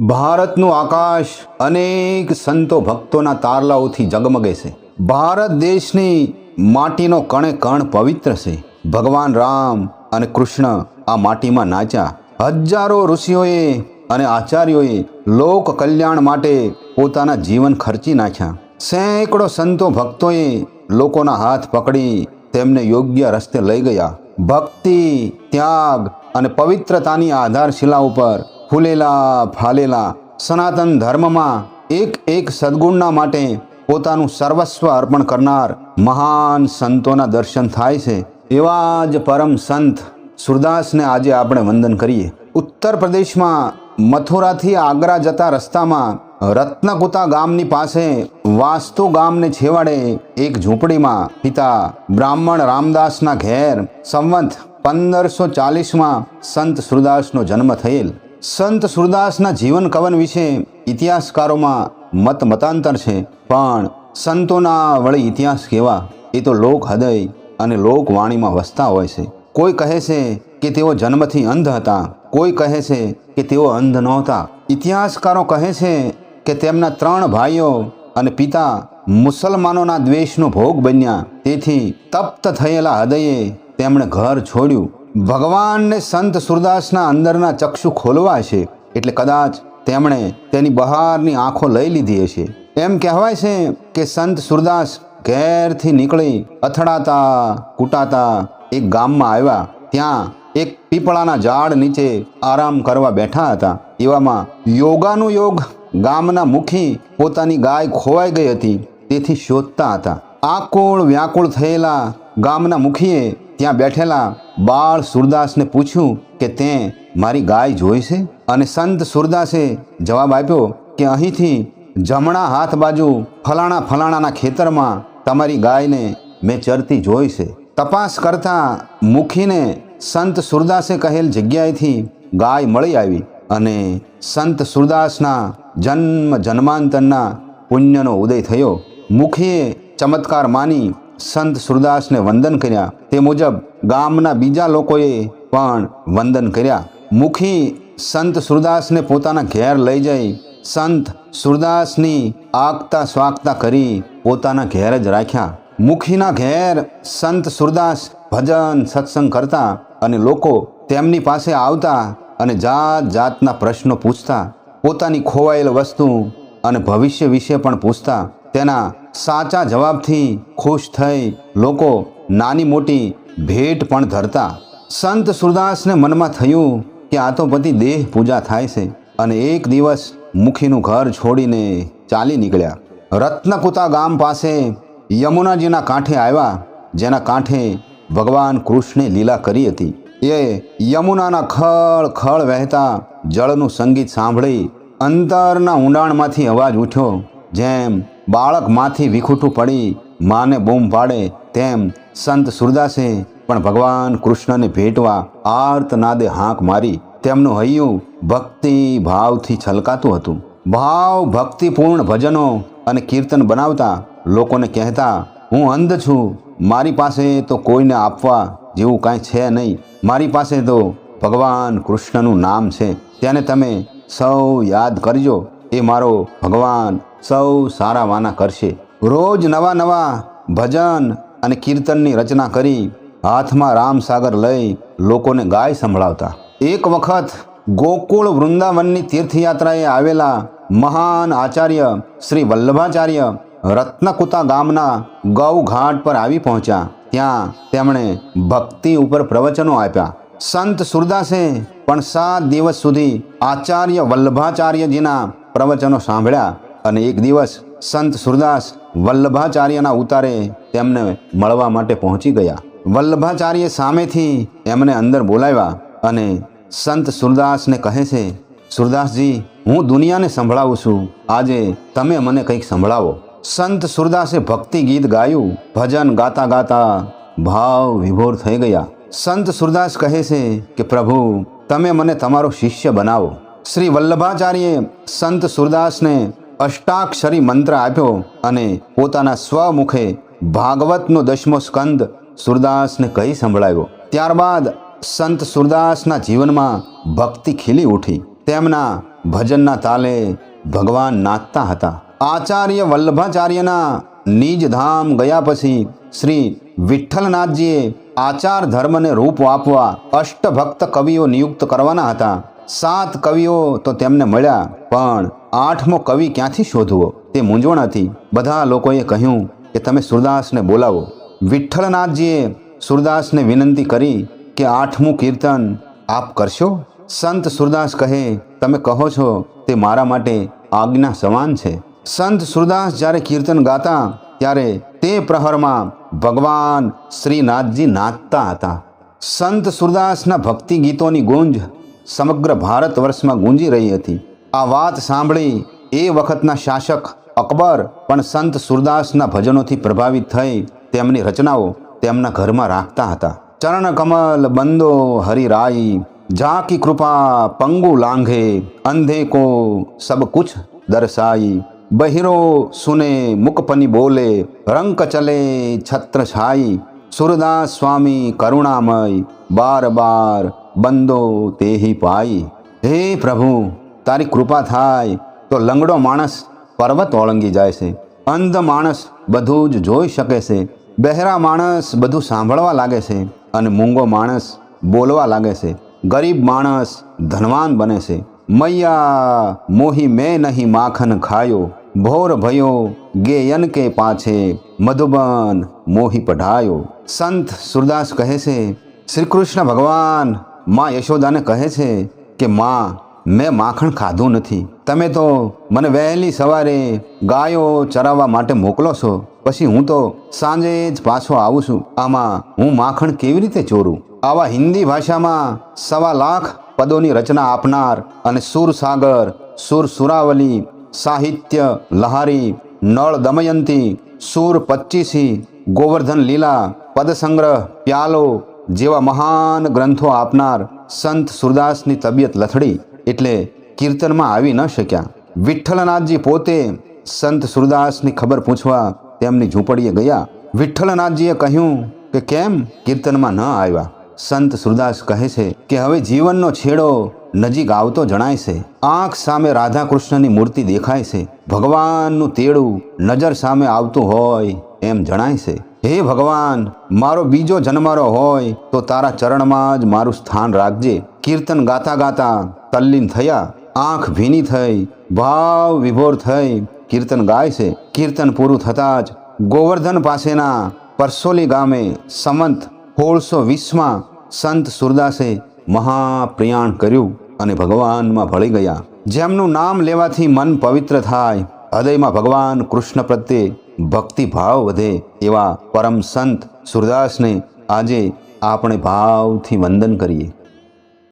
ભારતનું આકાશ અનેક સંતો ભક્તોના તારલાઓથી જગમગે છે. ભારત દેશની માટીનો કણે કણ પવિત્ર છે. ભગવાન રામ અને કૃષ્ણ આ માટીમાં નાચ્યા. હજારો ઋષિઓએ અને આચાર્યોએ લોક કલ્યાણ માટે પોતાના જીવન ખર્ચી નાખ્યા. સેંકડો સંતો ભક્તોએ લોકોના હાથ પકડી તેમને યોગ્ય રસ્તે લઈ ગયા. ભક્તિ, ત્યાગ અને પવિત્રતાની આધારશિલા ઉપર ફૂલેલા ફાલેલા સનાતન ધર્મમાં એક એક સદગુણના માટે પોતાનું સર્વસ્વ અર્પણ કરનાર મહાન સંતોના દર્શન થાય છે. એવા જ પરમ સંત સુરદાસને આજે આપણે વંદન કરીએ. ઉત્તર પ્રદેશમાં મથુરાથી આગ્રા જતા રસ્તામાં રત્નકુતા ગામની પાસે વાસ્તુ ગામને છેવાડે એક ઝૂંપડીમાં પિતા બ્રાહ્મણ રામદાસના ઘેર સંવંત પંદરસો ચાલીસમાં સંત સુરદાસનો જન્મ થયેલ. સંત સુરદાસના જીવન કવન વિશે ઇતિહાસકારોમાં મત મતાંતર છે. પણ સંતોના વળી ઇતિહાસ કેવા? એ તો લોક હૃદય અને લોકવાણીમાં વસતા હોય છે. કોઈ કહે છે કે તેઓ જન્મથી અંધ હતા. કોઈ કહે છે કે તેઓ અંધ નહોતા. ઇતિહાસકારો કહે છે કે તેમના ત્રણ ભાઈઓ અને પિતા મુસલમાનોના દ્વેષનો ભોગ બન્યા. તેથી તપ્ત થયેલા હૃદયે તેમણે ઘર છોડ્યું. ભગવાનને સંત સુરદાસના અંદરના ચક્ષુ ખોલવા છે, એટલે કદાચ તેમણે તેની બહારની આંખો લઈ લીધી હશે. એમ કહેવાય છે કે સંત સુરદાસ ઘેરથી નીકળી અથડાતા કૂટાતા એક ગામમાં આવ્યા. ત્યાં એક પીપળાના ઝાડ નીચે આરામ કરવા બેઠા હતા. એવામાં યોગાનું યોગ ગામના મુખી પોતાની ગાય ખોવાઈ ગઈ હતી. તેથી શોધતા હતા. આકુળ વ્યાકુળ થયેલા ગામના મુખીએ ત્યાં બેઠેલા બાળ સુરદાસને પૂછ્યું કે, તે મારી ગાય જોઈ છે? અને સંત સુરદાસે જવાબ આપ્યો કે, અહીંથી જમણા હાથ બાજુ ફલાણા ફલાણાના ખેતરમાં તમારી ગાયને મેં ચરતી જોઈ છે. તપાસ કરતા મુખીને સંત સુરદાસે કહેલ જગ્યાએથી ગાય મળી આવી અને સંત સુરદાસના જન્મ જન્માંતરના પુણ્યનો ઉદય થયો. મુખીએ ચમત્કાર માની સંત સુરદાસને વંદન કર્યા. તે મુજબ ગામના બીજા લોકોએ પણ વંદન કર્યા. મુખી સંત સુરદાસને પોતાના ઘેર લઈ જઈ સંત સુરદાસની આગતા સ્વાગતા કરી પોતાના ઘેર જ રાખ્યા. મુખીના ઘેર સંત સુરદાસ ભજન સત્સંગ કરતા અને લોકો તેમની પાસે આવતા અને જાત જાતના પ્રશ્નો પૂછતા, પોતાની ખોવાયેલ વસ્તુ અને ભવિષ્ય વિશે પણ પૂછતા. તેના સાચા જવાબથી ખુશ થઈ લોકો નાની મોટી ભેટ પણ ધરતા. સંત સુરદાસને મનમાં થયું કે આ તો બધી દેહ પૂજા થાય છે અને એક દિવસ મુખીનું ઘર છોડીને ચાલી નીકળ્યા. રત્નકુતા ગામ પાસે યમુનાજીના કાંઠે આવ્યા, જેના કાંઠે ભગવાન કૃષ્ણે લીલા કરી હતી. એ યમુનાના ખળ ખળ વહેતા જળનું સંગીત સાંભળી અંતરના ઊંડાણમાંથી અવાજ ઉઠ્યો, જેમ બાળકમાંથી વિખૂટું પડી માને બૂમ પાડે તેમ સંત સુરદાસે પણ ભગવાન કૃષ્ણને ભેટવા આર્તનાદે હાંક મારી તેમનું હૈયું ભક્તિ ભાવથી છલકાતું હતું. ભાવ ભક્તિપૂર્ણ ભજનો અને કીર્તન બનાવતા લોકોને કહેતા, હું અંધ છું, મારી પાસે તો કોઈને આપવા જેવું કાંઈ છે નહીં. મારી પાસે તો ભગવાન કૃષ્ણનું નામ છે. તેને તમે સૌ યાદ કરજો. એ મારો ભગવાન સૌ સારા વાના કરશે. રોજ નવા નવા ભજન અને કીર્તનની રચના કરી હાથમાં રામસાગર લઈ લોકોને ગાય સંભળાવતા. એક વખત ગોકુળ વૃંદાવનની તીર્થયાત્રાએ આવેલા મહાન આચાર્ય શ્રી વલ્લભાચાર્ય રત્નકુતા ગામના ગૌ ઘાટ પર આવી પહોંચ્યા. ત્યાં તેમણે ભક્તિ ઉપર પ્રવચનો આપ્યા. સંત સુરદાસે પણ સાત દિવસ સુધી આચાર્ય વલ્લભાચાર્યજીના પ્રવચનો સાંભળ્યા અને એક દિવસ સંત સુરદાસ વલ્લભાચાર્યના ઉતારે તેમને મળવા માટે પહોંચી ગયા. વલ્લભાચાર્ય સામેથી એમને અંદર બોલાવ્યા અને સંત સુરદાસને કહે છે, સુરદાસજી, હું દુનિયાને સંભળાવું છું. આજે તમે મને કંઈક સંભળાવો. સંત સુરદાસે ભક્તિ ગીત ગાયું. ભજન ગાતા ગાતા ભાવ વિભોર થઈ ગયા. સંત સુરદાસ કહે છે કે, પ્રભુ, તમે મને તમારો શિષ્ય બનાવો. શ્રી વલ્લભાચાર્યે સંત સુરદાસને અષ્ટાક્ષરી મંત્ર આપ્યો અને પોતાના સ્વમુખે ભાગવતનો દસમો સ્કંદ સુરદાસને કહી સંભળાવ્યો. ત્યારબાદ સંત સુરદાસના જીવનમાં ભક્તિ ખીલી ઉઠી. તેમના ભજનના તાલે ભગવાન નાચતા હતા. આચાર્ય વલ્લભાચાર્યના નિજ ધામ ગયા પછી શ્રી વિઠ્ઠલનાથજીએ આચાર ધર્મને રૂપ આપવા અષ્ટભક્ત કવિઓ નિયુક્ત કરવાના હતા. સાત કવિઓ તો તેમને મળ્યા, પણ આઠમો કવિ ક્યાંથી શોધવો? તે મૂંઝવણ હતી બધા લોકોએ કહ્યું કે તમે સુરદાસને બોલાવો. વિઠ્ઠલનાથજીએ સુરદાસને વિનંતી કરી કે આઠમું કીર્તન આપ કરશો? સંત સુરદાસ કહે, તમે કહો છો તે મારા માટે આજ્ઞા સમાન છે. સંત સુરદાસ જ્યારે કીર્તન ગાતા, ત્યારે તે પ્રહરમાં ભગવાન શ્રીનાથજી નાચતા હતા. સંત સુરદાસના ભક્તિ ગીતોની ગુંજ સમગ્ર ભારત વર્ષમાં ગુંજી રહી હતી. આ વાત સાંભળી એ વખતના શાસક અકબર પણ સંત સુરદાસના ભજનોથી પ્રભાવિત થઈ તેમની રચનાઓ તેમના ઘરમાં રાખતા હતા. ચરણ કમલ, બંદો, હરિરાઈ જાકી કૃપા, પંગુ લાંઘે, અંધે કો સબ કુછ દર્શાઈ બહિરો સુને મુકપની બોલે, રંક ચલે છત્ર છાઈ, સુરદાસ સ્વામી કરુણામય, બાર બાર બંદો તેહી પાઈ. હે પ્રભુ, તારી કૃપા થાય. તો લંગડો માણસ પર્વત ઓળંગી જાય છે. અંધ માણસ બધું જ જોઈ શકે છે. બહેરા માણસ બધું સાંભળવા લાગે છે અને મૂંગો માણસ બોલવા લાગે છે. ગરીબ માણસ ધનવાન બને છે. મૈયા, મોહી મેં નહીં માખન ખાયો. ભોર ભયો, ગેયન કે પાછે મધુબન મોહી પઢાયો. સંત સુરદાસ કહે છે, શ્રી કૃષ્ણ ભગવાન માં યશોદાને કહે છે કે, માં, મેં માખણ ખાધું નથી. તમે તો મને વહેલી સવારે ગાયો ચરાવવા માટે મોકલો છો. પછી હું તો સાંજે જ પાછો આવું છું. આમાં હું માખણ કેવી રીતે ચોરું? આવા હિન્દી ભાષામાં સવા લાખ પદોની રચના આપનાર અને સુરસાગર સુર સુરાવલી, સાહિત્ય, લહારી, નળ દમયંતી, સુર પચ્ચીસી, ગોવર્ધન લીલા પદસંગ્રહ પ્યાલો જેવા મહાન ગ્રંથો આપનાર સંત સુરદાસની તબિયત લથડી એટલે કીર્તનમાં આવી ન શક્યા. વિઠ્ઠલનાથજી પોતે સંત સુરદાસની ખબર પૂછવા તેમની ઝૂંપડીએ ગયા. વિઠ્ઠલનાથજીએ કહ્યું કે કેમ કીર્તનમાં ન આવ્યા? સંત સુરદાસ કહે છે કે હવે જીવનનો છેડો નજીક આવતો જણાય છે. આંખ સામે રાધા કૃષ્ણની મૂર્તિ દેખાય છે. ભગવાનનું તેડું નજર સામે આવતું હોય એમ જણાય છે. હે ભગવાન, મારો બીજો જન્મારો હોય તો તારા ચરણમાં જ મારું સ્થાન રાખજે. કીર્તન ગાતા ગાતા તલ્લીન થયા, આંખ ભીની થઈ, ભાવ વિભોર થઈ કીર્તન ગાય છે. કીર્તન પૂરું થતાં જ ગોવર્ધન પાસેના પરસોલી ગામે સંમત સોળસો વીસમાં સંત સુરદાસે મહાપ્રયાણ કર્યું અને ભગવાનમાં ભળી ગયા. જેમનું નામ લેવાથી મન પવિત્ર થાય, હૃદયમાં ભગવાન કૃષ્ણ પ્રત્યે ભક્તિ ભાવ વધે એવા પરમ સંત સુરદાસને આજે આપણે ભાવથી વંદન કરીએ.